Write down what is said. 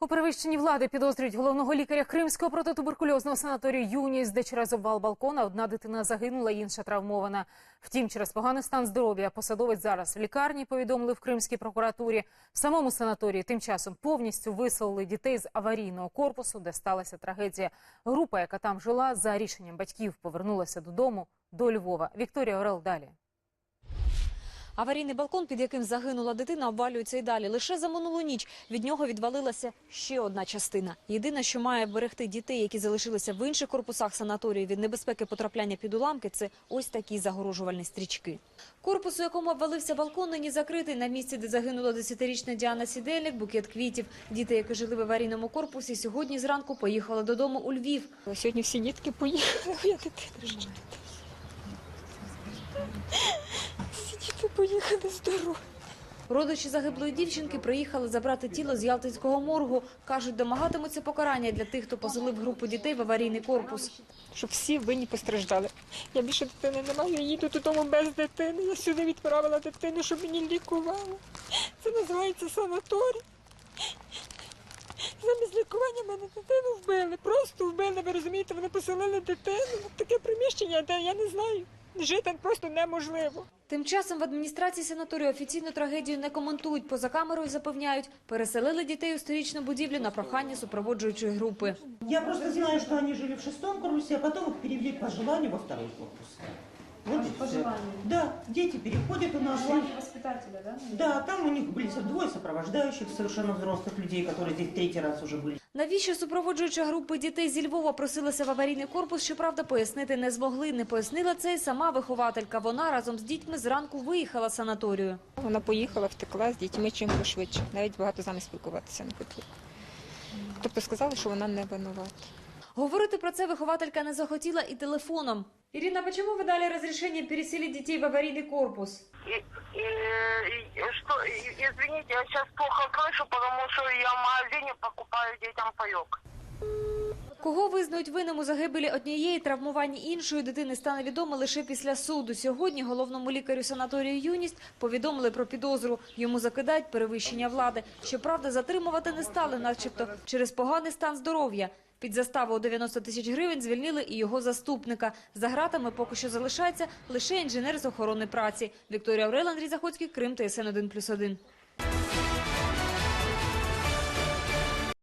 У перевищенні влади підозрюють головного лікаря Кримського протитуберкульозного санаторію «Юність», де через обвал балкона одна дитина загинула, інша травмована. Втім, через поганий стан здоров'я посадовець зараз в лікарні, повідомили в Кримській прокуратурі. В самому санаторії тим часом повністю виселили дітей з аварійного корпусу, де сталася трагедія. Група, яка там жила, за рішенням батьків повернулася додому до Львова. Вікторія Орел далі. Аварійний балкон, під яким загинула дитина, обвалюється і далі. Лише за минулу ніч від нього відвалилася ще одна частина. Єдине, що має берегти дітей, які залишилися в інших корпусах санаторію від небезпеки потрапляння під уламки, це ось такі загорожувальні стрічки. Корпус, у якому обвалився балкон, нині закритий. На місці, де загинула десятирічна Діана Сідельник, букет квітів. Діти, які жили в аварійному корпусі, сьогодні зранку поїхали додому у Львів. Сьогодні всі дітки поїхали, здорові. Родичі загиблої дівчинки приїхали забрати тіло з Ялтинського моргу. Кажуть, домагатимуться покарання для тих, хто поселив групу дітей в аварійний корпус. Щоб всі винні постраждали. Я більше дитини не маю, я їду додому без дитини. Я сюди відправила дитину, щоб мені лікували. Це називається санаторій. Замість лікування мене дитину вбили. Просто вбили, ви розумієте, вони поселили дитину. Таке приміщення, де я не знаю. Жити просто неможливо. Тим часом в адміністрації санаторію офіційну трагедію не коментують. Поза камерою запевняють, переселили дітей у сторічну будівлю на прохання супроводжуючої групи. Я просто знаю, що вони жили в шестом корпусі, а потім їх перевели по желанию во второй корпус. Вот и всё. Да, дети переходят у нас. воспитателя, да? Да, там у них были двое сопровождающих совершенно взрослых людей, которые здесь третий раз уже были. Навіщо супроводжуюча групи дітей зі Львова просилася в аварійний корпус, щоправда, пояснити не змогли. Не пояснила це й сама вихователька. Вона разом з дітьми зранку виїхала з санаторію. Вона поїхала, втекла з дітьми чим пошвидше. Навіть багато з нами спілкуватися не хотіла. Тобто сказали, що вона не винувата. Говорити про це вихователька не захотіла і телефоном. Ірина, чому ви дали розрішення переселити дітей в аварійний корпус? И, и, и что, и- извините, я сейчас плохо слышу, потому что я в магазине покупаю детям паек. Кого визнають винним у загибелі однієї, травмуванні іншої дитини стане відомо лише після суду. Сьогодні головному лікарю санаторію «Юність» повідомили про підозру. Йому закидають перевищення влади. Щоправда, затримувати не стали, начебто через поганий стан здоров'я. Під заставу у 90 тисяч гривень звільнили і його заступника. За гратами поки що залишається лише інженер з охорони праці. Вікторія Орел, Андрій Заходський, Крим, ТСН 1+,1.